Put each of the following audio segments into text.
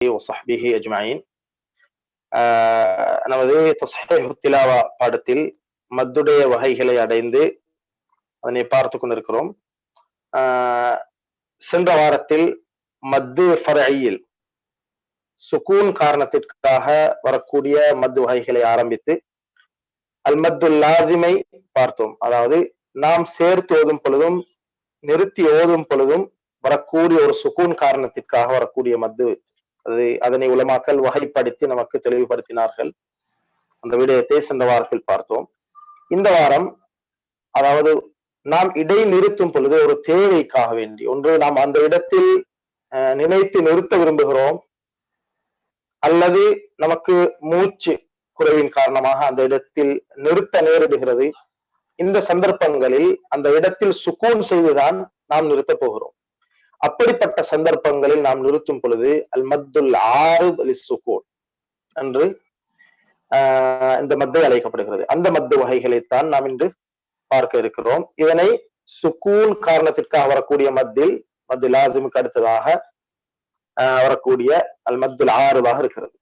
ஒசஹ்பிஹி அஜ்மாயின் நமது தஸ்ஹேஹு திலாவா பாடத்தில் மத்துடைய வகைகளை அடைந்து அதனை பார்த்து கொண்டிருக்கிறோம். சென்ற வாரத்தில் மத்து ஃபரையில் சுக்கூன் காரணத்திற்காக வரக்கூடிய மத்து வகைகளை ஆரம்பித்து அல் மத்து லாசிமை பார்த்தோம். அதாவது நாம் சேர்த்து ஓதும் பொழுதும் நிறுத்தி ஓதும் பொழுதும் வரக்கூடிய ஒரு சுகூன் காரணத்திற்காக வரக்கூடிய மத்து அது அதனை உலமாக்கல் வகைப்படுத்தி நமக்கு தெளிவுபடுத்தினார்கள். அந்த விடயத்தை சென்ற வாரத்தில் பார்த்தோம். இந்த வாரம் அதாவது நாம் இடை நிறுத்தும் பொழுது ஒரு தேவைக்காக வேண்டி ஒன்று நாம் அந்த இடத்தில் நினைத்து நிறுத்த விரும்புகிறோம். அல்லது நமக்கு மூச்சு குறைவின் காரணமாக அந்த இடத்தில் நிறுத்த நேரிடுகிறது. இந்த சந்தர்ப்பங்களில் அந்த இடத்தில் சுக்கூன் செய்துதான் நாம் நிறுத்த போகிறோம். அப்படிப்பட்ட சந்தர்ப்பங்களில் நாம் நிறுத்தும் பொழுது அல் மத்துல் ஆறு அலி என்று இந்த மத்து அழைக்கப்படுகிறது. அந்த மத்து வகைகளைத்தான் நாம் இன்று பார்க்க இருக்கிறோம். இதனை சுக்கூன் காரணத்திற்காக வரக்கூடிய மத்தில் மத்து லாசிமுக்கு அடுத்ததாக வரக்கூடிய அல் மத்துல் ஆறுவாக இருக்கிறது.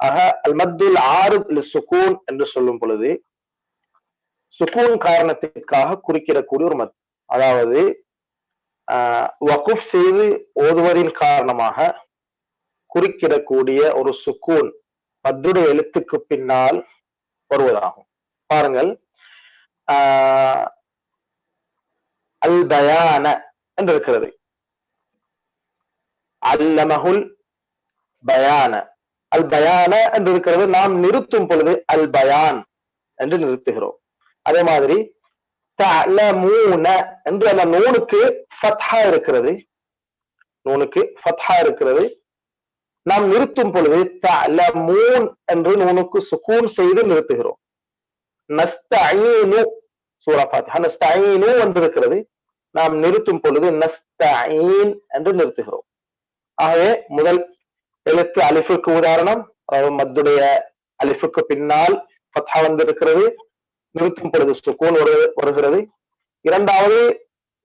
ஆக அல் மத்துல் ஆறு சுக்கூன் என்று சொல்லும் பொழுது சுக்கூன் காரணத்திற்காக குறிக்கிறக்கூடிய ஒரு மத் அதாவது வகுப் செய்து ஓதுவதின் காரணமாக குறிக்கிடக்கூடிய ஒரு சுக்கூன் பத்துட எழுத்துக்கு பின்னால் வருவதாகும். பாருங்கள். அல் பயான என்று இருக்கிறது அல்லமகுல் பயான. அல் பயான என்று இருக்கிறது நாம் நிறுத்தும் பொழுது அல் பயான் என்று நிறுத்துகிறோம். அதே மாதிரி தலமூன என்று அந்த நூனுக்கு ஃபத்ஹா இருக்கிறது நூனுக்கு ஃபத்ஹா இருக்கிறது நாம் நிறுத்தும் பொழுது தலமூன் என்று நூனுக்கு சுகூன் செய்து நிறுத்துகிறோம் நஸ்தீனு சூரா ஃபாத்திஹா நஸ்தீனு என்று இருக்கிறது நாம் நிறுத்தும் பொழுது நஸ்தீன் என்று நிறுத்துகிறோம் ஆகவே முதல் எழுத்து அலிஃபுக்கு உதாரணம். அதாவது மத்துடைய அலிஃபுக்கு பின்னால் ஃபத்ஹா வந்திருக்கிறது. நிறுத்தும் பொழுது சுக்கூன் வருகிறது. இரண்டாவது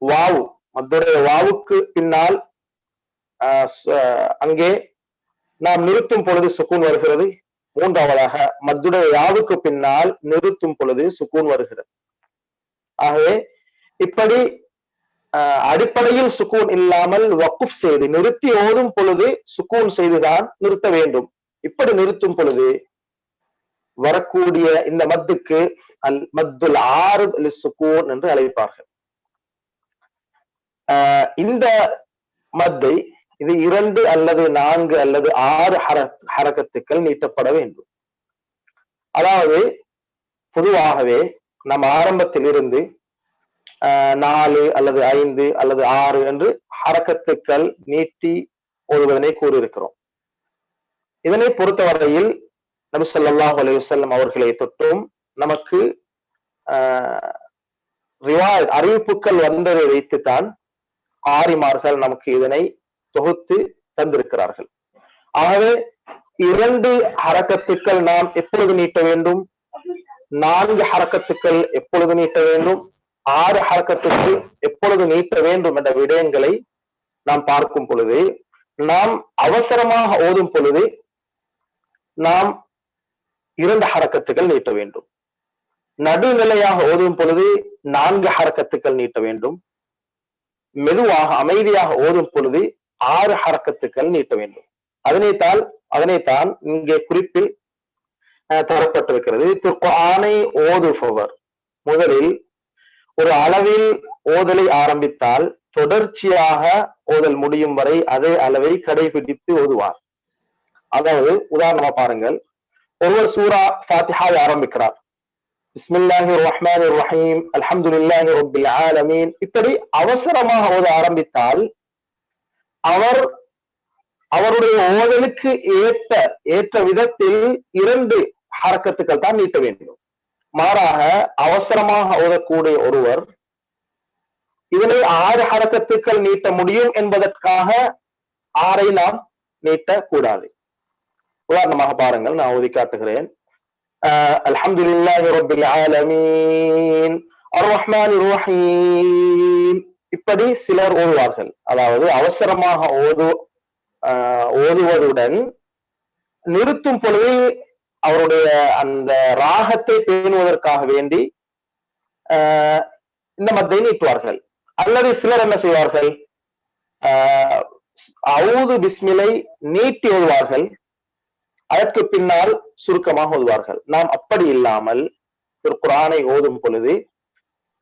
வாவு. மத்துடைய வாவுக்கு பின்னால் அங்கே நாம் நிறுத்தும் பொழுது சுக்கூன் வருகிறது. மூன்றாவதாக மத்துடைய யாவுக்கு பின்னால் நிறுத்தும் பொழுது சுக்கூன் வருகிறது. ஆகவே இப்படி அடிப்படையில் சுக்கூன் இல்லாமல் வக்குப் செய்து நிறுத்தி ஓடும் பொழுது சுக்கூன் செய்துதான் நிறுத்த வேண்டும். இப்படி நிறுத்தும் பொழுது வரக்கூடிய இந்த மத்துக்கு அல் மத்துல் ஆறு சுக்கூன் என்று அழைப்பார்கள். இந்த மத்தை இது இரண்டு அல்லது நான்கு அல்லது ஆறு ஹர ஹரக்கத்துக்கள் நீட்டப்பட வேண்டும். அதாவது பொதுவாகவே நம் ஆரம்பத்தில் இருந்து நாலு அல்லது ஐந்து அல்லது ஆறு என்று ஹரக்கத்துக்கள் நீட்டி ஓடுவதனை கூறியிருக்கிறோம். இதனை பொறுத்தவரையில் நபி சொல்லாஹ் அலையுசல்லம் அவர்களை தொட்டும் நமக்கு ரிவாய் அறிவிப்புகள் வந்ததை வைத்துத்தான் ஆரிமார்கள் நமக்கு இதனை தொகுத்து தந்திருக்கிறார்கள். ஆகவே இரண்டு ஹரக்கத்துக்கள் நாம் எப்பொழுது நீட்ட வேண்டும்? நான்கு ஹரக்கத்துக்கள் எப்பொழுது நீட்ட வேண்டும்? ஆறு ஹரக்கத்துக்கு எப்பொழுது நீட்ட வேண்டும் என்ற விடயங்களை நாம் பார்க்கும் பொழுது நாம் அவசரமாக ஓதும் பொழுது நாம் இரண்டு ஹரக்கத்துகள் நீட்ட வேண்டும். நடுநிலையாக ஓதும் பொழுது நான்கு ஹரக்கத்துக்கள் நீட்ட வேண்டும். மெதுவாக அமைதியாக ஓதும் பொழுது ஆறு ஹரக்கத்துக்கள் நீட்ட வேண்டும். அதனைத்தால் அதனைத்தான் இங்கே குறிப்பில் தரப்பட்டிருக்கிறது. ஆணை ஓதுபவர். முதலில் ஒரு அளவில் ஓதலை ஆரம்பித்தால் தொடர்ச்சியாக ஓதல் முடியும் வரை அதே அளவை கடைபிடித்து ஓதுவார். அதாவது உதாரணமா பாருங்கள். ஒருவர் சூரா ஃபாத்திஹாவை ஆரம்பிக்கிறார். பிஸ்மில்லாஹி ரஹ்மான் ரஹீம் அல்ஹம்துலில்லாஹி ஆலமீன் இப்படி அவசரமாக ஓத ஆரம்பித்தால் அவர் அவருடைய ஓதலுக்கு ஏற்ற ஏற்ற விதத்தில் இரண்டு ஹரக்கத்துக்கள் தான் நீட்ட வேண்டும். மாறாக அவசரமாக ஓதக்கூடிய ஒருவர் இதனை ஆறு ஹரக்கத்துக்கள் நீட்ட முடியும் என்பதற்காக ஆறை நாம் நீட்டக்கூடாது. உதாரணமாக பாருங்கள் நான் ஓதி காட்டுகிறேன். அல்ஹம்துலில்லாஹி ரப்பில் ஆலமீன். அர் ரஹ்மான் ரஹீம் இப்படி சிலர் ஓதுவார்கள். அதாவது அவசரமாக ஓது ஆஹ் ஓதுவதுடன் நிறுத்தும் பொழுது அவருடைய அந்த ராகத்தை பேணுவதற்காக வேண்டி ஆஹ் இந்த மத்தை நீட்டுவார்கள். அல்லது சிலர் என்ன செய்வார்கள்? ஆஹ் அவுது பிஸ்மிலை நீட்டி ஓதுவார்கள். அதற்கு பின்னால் சுருக்கமாக ஓதுவார்கள். நாம் அப்படி இல்லாமல் ஒரு குரானை ஓதும் பொழுது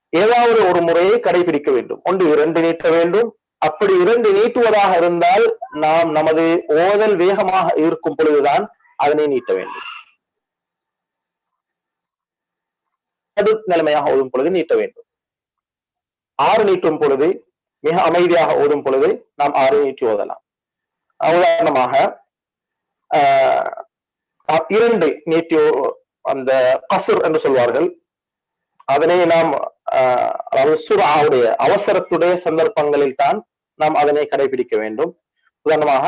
ஏதாவது ஒரு முறையை கடைபிடிக்க வேண்டும். ஒன்று இரண்டு நீட்ட வேண்டும். அப்படி இரண்டு நீட்டுவதாக இருந்தால் நாம் நமது ஓதல் வேகமாக இருக்கும் பொழுதுதான் அதனை நீட்ட வேண்டும். நடு நிலைமையாக ஓதும் பொழுது நீட்ட வேண்டும். ஆறு நீட்டும் பொழுது மிக அமைதியாக ஓதும் பொழுது நாம் ஆறு நீட்டி ஓதலாம். உதாரணமாக இரண்டு நீட்டி அந்த கசுர் என்று சொல்வார்கள் அதனை நாம் அதாவது சுராவுடைய அவசரத்துடைய சந்தர்ப்பங்களில் தான் நாம் அதனை கடைபிடிக்க வேண்டும் உதாரணமாக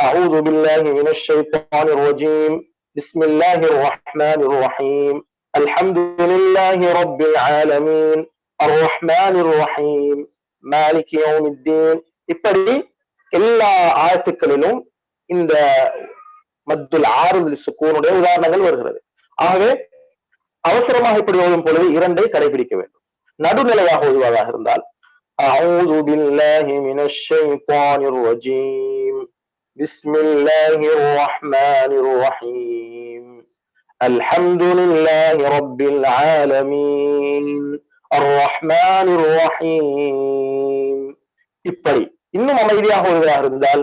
أعوذ بالله من الشيطان الرجيم بسم الله الرحمن الرحيم الحمد لله رب العالمين الرحمن الرحيم مالك يوم الدين இப்படி எல்லா ஆயத்துக்களிலும் இந்த மத்துல் ஆறுதல் சுக்கூனுடைய உதாரணங்கள் வருகிறது ஆகவே அவசரமாக இப்படி ஓதும் பொழுது இரண்டை கடைபிடிக்க வேண்டும் நடுநிலையாக ஓதுவதாக இருந்தால் أعوذ بالله من الشيطان الرجيم بسم الله الرحمن الرحيم الحمد لله رب العالمين الرحمن الرحيم இப்படி இன்னும் அமைதியாக ஓதுவதாக இருந்தால்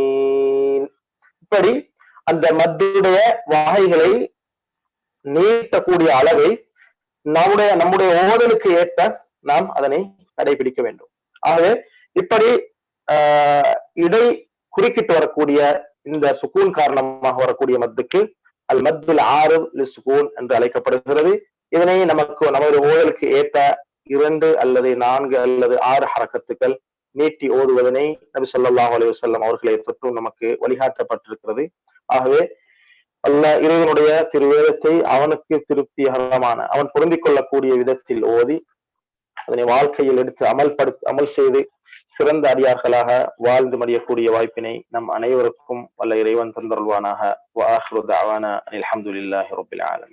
இப்படி அந்த மத்துடைய வகைகளை நீட்டக்கூடிய அளவை நம்முடைய நம்முடைய ஓதலுக்கு ஏற்ப நாம் அதனை கடைபிடிக்க வேண்டும். ஆகவே இப்படி இடை குறுக்கிட்டு வரக்கூடிய இந்த சுக்கூன் காரணமாக வரக்கூடிய மத்துக்கு அல் மத்துல் ஆறு சுக்கூன் என்று அழைக்கப்படுகிறது. இதனை நமக்கு நமது ஓதலுக்கு ஏற்ப இரண்டு அல்லது நான்கு அல்லது ஆறு ஹரக்கத்துக்கள் நீட்டி ஓதுவதனை நபி சொல்லாஹ் அலி வல்லம் அவர்களை தொற்றும் நமக்கு வழிகாட்டப்பட்டிருக்கிறது. ஆகவே அல்ல இறைவனுடைய திருவேதத்தை அவனுக்கு திருப்திகரமான அவன் பொருந்திக் கொள்ளக்கூடிய விதத்தில் ஓதி அதனை வாழ்க்கையில் எடுத்து அமல்படுத்த அமல் செய்து சிறந்த அடியார்களாக வாழ்ந்து மடியக்கூடிய வாய்ப்பினை நம் அனைவருக்கும் வல்ல இறைவன் தந்தருள்வானாக. அலமதுல்லாஹி ரபுல் ஆலமி.